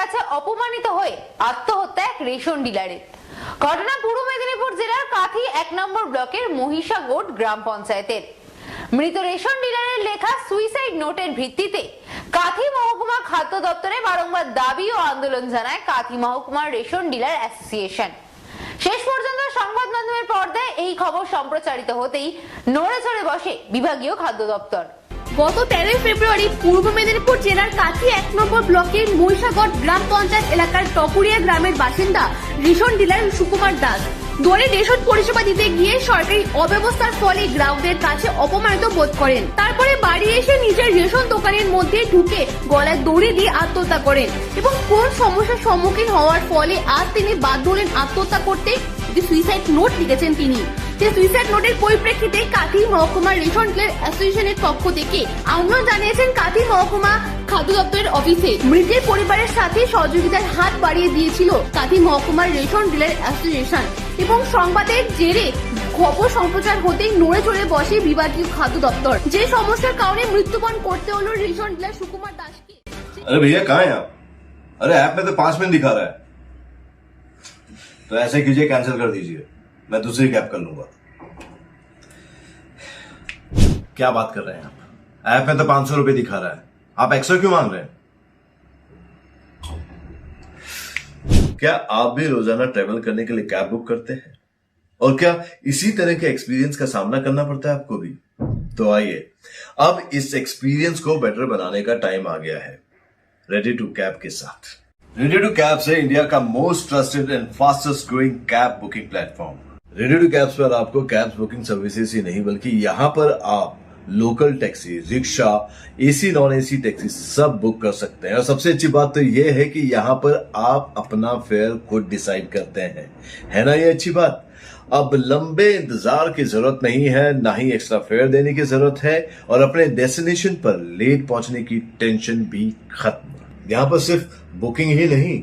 কাছে অপমানিত হয়ে আত্মহত্যা এক রেশন ডিলারের। ঘটনা পূর্ব মেদিনীপুর জেলার কাথি এক নম্বর ব্লকের মহিষাগোট গ্রাম পঞ্চায়েতের। মৃত রেশন ডিলারের লেখা সুইসাইড নোটের ভিত্তিতে কাথি মহকুমা খাদ্য দপ্তরে বারংবার দাবি ও আন্দোলন জানায় কাথি মহকুমার রেশন ডিলার অ্যাসোসিয়েশন। শেষ পর্যন্ত সংবাদ মাধ্যমের পর্দায় এই খবর সম্প্রচারিত হতেই নড়ে চড়ে বসে বিভাগীয় খাদ্য দপ্তর। গত তেরোই ফেব্রুয়ারি পূর্ব মেদিনীপুর জেলার কাছে এক নম্বর ব্লকের মহিষাগড় গ্রাম পঞ্চায়েত এলাকার টপুরিয়া গ্রামের বাসিন্দা রেশন ডিলার সুকুমার দাস। দলে রেশন পরিষেবা দিতে গিয়ে সরকারি অব্যবস্থার ফলে গ্রাহকদের কাছে অপমানিত বোধ করেন। তারপরে বাড়ি এসে নিজের রেশন দোকানের মধ্যে ঢুকে গলায় দড়ি দিয়ে আত্মহত্যা করেন এবং কোন সমস্যার সম্মুখীন হওয়ার ফলে আজ তিনি বাধ্য হলেন আত্মহত্যা করতে। একটি সুইসাইড নোট লিখেছেন তিনি। যে সুইসাইড নোটের পরিপ্রেক্ষিতে কাথি মহকুমা রেশন ডিলার অ্যাসোসিয়েশনের পক্ষ থেকে আন্দোলন জানিয়েছেন কাথি মহকুমা খাদ্য দপ্তরের অফিসে মৃতের পরিবারের সাথে সহযোগিতার হাত বাড়িয়ে দিয়েছিল কাথি মহকুমার রেশন ডিলার অ্যাসোসিয়েশন এবং সংবাদের জেরে খবর সম্প্রচার হতেই নড়ে চড়ে বসে বিভাগীয় খাদ্য দপ্তর যে সমস্যার কারণে মৃত্যুবরণ করতে হলো রেশন ডিলার সুকুমার দাসকে अरे भैया कहाँ हैं आप अरे ऐप में तो पांच मिनट दिखा रहा है तो ऐसे कीजिए कैंसिल कर दीजिए मैं दूसरी कैब कर लूँगा। क्या बात कर रहे हैं आप? ऐप में तो पाँच सौ रुपये दिखा रहा है। आप एक्स्ट्रा क्यों मांग रहे हैं? क्या आप भी रोज़ाना ट्रेवल करने के लिए कैब बुक करते हैं? और क्या इसी तरह के एक्सपीरियंस का सामना करना पड़ता है आपको भी? तो आइए, अब इस एक्सपीरियंस को बेटर बनाने का टाइम आ गया है। रेडी टू कैब के साथ। रेडी टू कैब से इंडिया का most trusted and fastest growing cab booking platform ready to cabs पर आपको कैब्स बुकिंग सर्विसेज़ ही नहीं, बल्कि यहाँ पर आप local taxi, rickshaw, AC non AC taxi सब बुक कर सकते हैं। और सबसे अच्छी बात तो ये है कि यहाँ पर आप अपना फेयर खुद डिसाइड करते हैं। है ना ये अच्छी बात? अब लंबे इंतज़ार की ज़रूरत नहीं है, ना ही एक्स्ट्रा फेयर देने की ज़रूरत है, और अपने डेस्टिनेशन पर लेट पहुँचने की टेंशन भी खत्म। यहाँ पर सिर्फ़ बुकिंग ही नहीं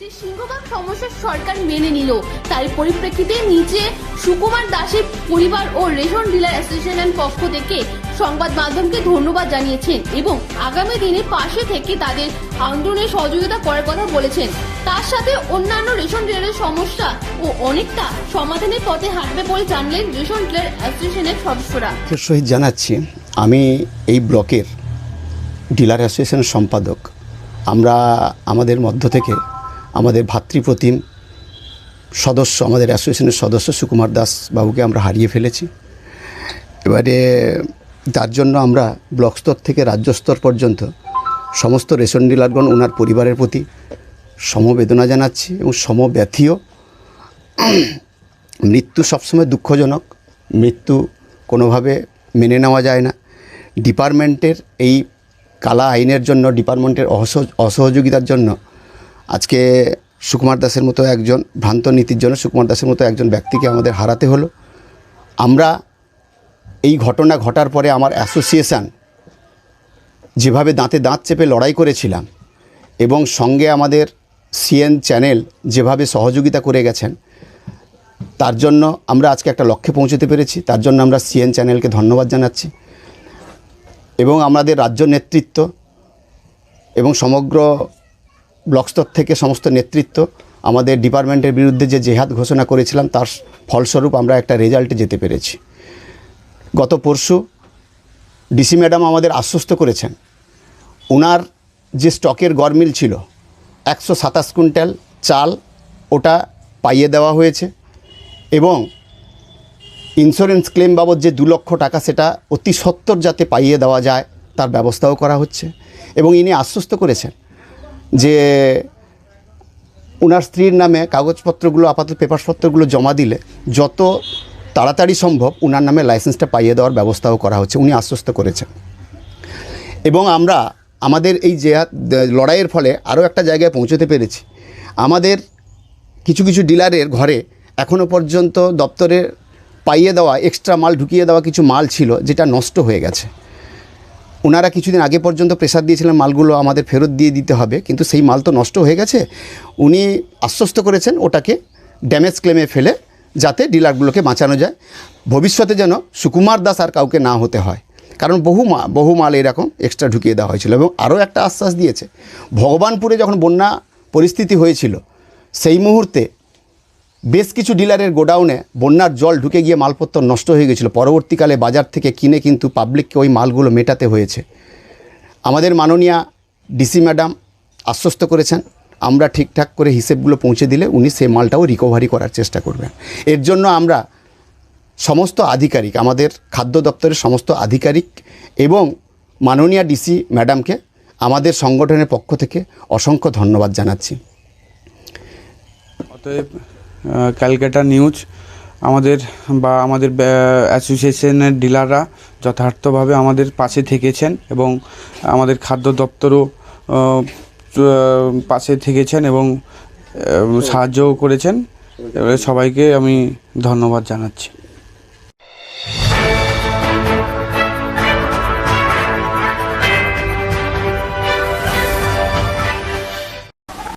যে সমস্যা সরকার মেনে নিল। তার পরিপ্রেক্ষিতে নিচে সুকুমার দাসের পরিবার ও রেশন ডিলার অ্যাসোসিয়েশনের পক্ষ থেকে সংবাদ মাধ্যমকে ধন্যবাদ জানিয়েছেন এবং আগামী দিনে পাশে থেকে তাদের আন্দোলনে সহযোগিতা করার কথা বলেছেন। তার সাথে অন্যান্য রেশন ডিলারের সমস্যা ও অনেকটা সমাধানের পথে হাঁটবে বলে জানলেন রেশন ডিলার অ্যাসোসিয়েশনের সদস্যরা। সহিত জানাচ্ছি, আমি এই ব্লকের ডিলার অ্যাসোসিয়েশনের সম্পাদক। আমরা আমাদের মধ্য থেকে আমাদের ভাতৃপ্রতিম সদস্য, আমাদের অ্যাসোসিয়েশনের সদস্য সুকুমার দাস বাবুকে আমরা হারিয়ে ফেলেছি। এবারে তার জন্য আমরা ব্লক স্তর থেকে রাজ্য স্তর পর্যন্ত সমস্ত রেশন ডিলারগণ, ওনার পরিবারের প্রতি সমবেদনা জানাচ্ছি এবং সমব্যথীয় মৃত্যু সবসময় দুঃখজনক। মৃত্যু কোনোভাবে মেনে নেওয়া যায় না। ডিপার্টমেন্টের এই কালা আইনের জন্য, ডিপার্টমেন্টের অসহ- অসহযোগিতার জন্য আজকে সুকুমার দাসের মতো একজন, ভ্রান্ত নীতির জন্য সুকুমার দাসের মতো একজন ব্যক্তিকে আমাদের হারাতে হলো। আমরা এই ঘটনা ঘটার পরে আমার অ্যাসোসিয়েশান যেভাবে দাঁতে দাঁত চেপে লড়াই করেছিলাম এবং সঙ্গে আমাদের সিএন চ্যানেল যেভাবে সহযোগিতা করে গেছেন, তার জন্য আমরা আজকে একটা লক্ষ্যে পৌঁছতে পেরেছি। তার জন্য আমরা সিএন চ্যানেলকে ধন্যবাদ জানাচ্ছি এবং আমাদের রাজ্য নেতৃত্ব এবং সমগ্র ব্লক স্তর থেকে সমস্ত নেতৃত্ব আমাদের ডিপার্টমেন্টের বিরুদ্ধে যে জেহাদ ঘোষণা করেছিলাম, তার ফলস্বরূপ আমরা একটা রেজাল্টে যেতে পেরেছি। গত পরশু ডিসি ম্যাডাম আমাদের আশ্বস্ত করেছেন ওনার যে স্টকের গরমিল ছিল, একশো সাতাশ কুইন্টাল চাল ওটা পাইয়ে দেওয়া হয়েছে এবং ইন্স্যুরেন্স ক্লেম বাবদ যে দু লক্ষ টাকা সেটা অতি সত্বর যাতে পাইয়ে দেওয়া যায়, তার ব্যবস্থাও করা হচ্ছে এবং ইনি আশ্বস্ত করেছেন যে ওনার স্ত্রীর নামে কাগজপত্রগুলো, আপাতত পেপারসপত্রগুলো জমা দিলে যত তাড়াতাড়ি সম্ভব ওনার নামে লাইসেন্সটা পাইয়ে দেওয়ার ব্যবস্থাও করা হচ্ছে। উনি আশ্বস্ত করেছেন। এবং আমরা আমাদের এই যে লড়াইয়ের ফলে আরও একটা জায়গায় পৌঁছতে পেরেছি। আমাদের কিছু কিছু ডিলারের ঘরে এখনও পর্যন্ত দপ্তরে পাইয়ে দেওয়া, এক্সট্রা মাল ঢুকিয়ে দেওয়া কিছু মাল ছিল, যেটা নষ্ট হয়ে গেছে। ওনারা কিছুদিন আগে পর্যন্ত প্রেসার দিয়েছিলেন, মালগুলো আমাদের ফেরত দিয়ে দিতে হবে, কিন্তু সেই মাল তো নষ্ট হয়ে গেছে। উনি আশ্বস্ত করেছেন ওটাকে ড্যামেজ ক্লেমে ফেলে, যাতে ডিলারগুলোকে বাঁচানো যায়। ভবিষ্যতে যেন সুকুমার দাস আর কাউকে না হতে হয়। কারণ বহু মা, বহু মাল এরকম এক্সট্রা ঢুকিয়ে দেওয়া হয়েছিল এবং আরও একটা আশ্বাস দিয়েছে। ভগবানপুরে যখন বন্যা পরিস্থিতি হয়েছিল, সেই মুহূর্তে বেশ কিছু ডিলারের গোডাউনে বন্যার জল ঢুকে গিয়ে মালপত্র নষ্ট হয়ে গেছিল। পরবর্তীকালে বাজার থেকে কিনে কিন্তু পাবলিককে ওই মালগুলো মেটাতে হয়েছে। আমাদের মাননীয়া ডিসি ম্যাডাম আশ্বস্ত করেছেন, আমরা ঠিকঠাক করে হিসেবগুলো পৌঁছে দিলে উনি সেই মালটাও রিকভারি করার চেষ্টা করবেন। এর জন্য আমরা সমস্ত আধিকারিক, আমাদের খাদ্য দপ্তরের সমস্ত আধিকারিক এবং মাননীয়া ডিসি ম্যাডামকে আমাদের সংগঠনের পক্ষ থেকে অসংখ্য ধন্যবাদ জানাচ্ছি। অতএব ক্যালকাটা নিউজ, আমাদের বা আমাদের অ্যাসোসিয়েশনের ডিলাররা যথার্থভাবে আমাদের পাশে থেকেছেন এবং আমাদের খাদ্য দপ্তরও পাশে থেকেছেন এবং সাহায্যও করেছেন। এবারে সবাইকে আমি ধন্যবাদ জানাচ্ছি।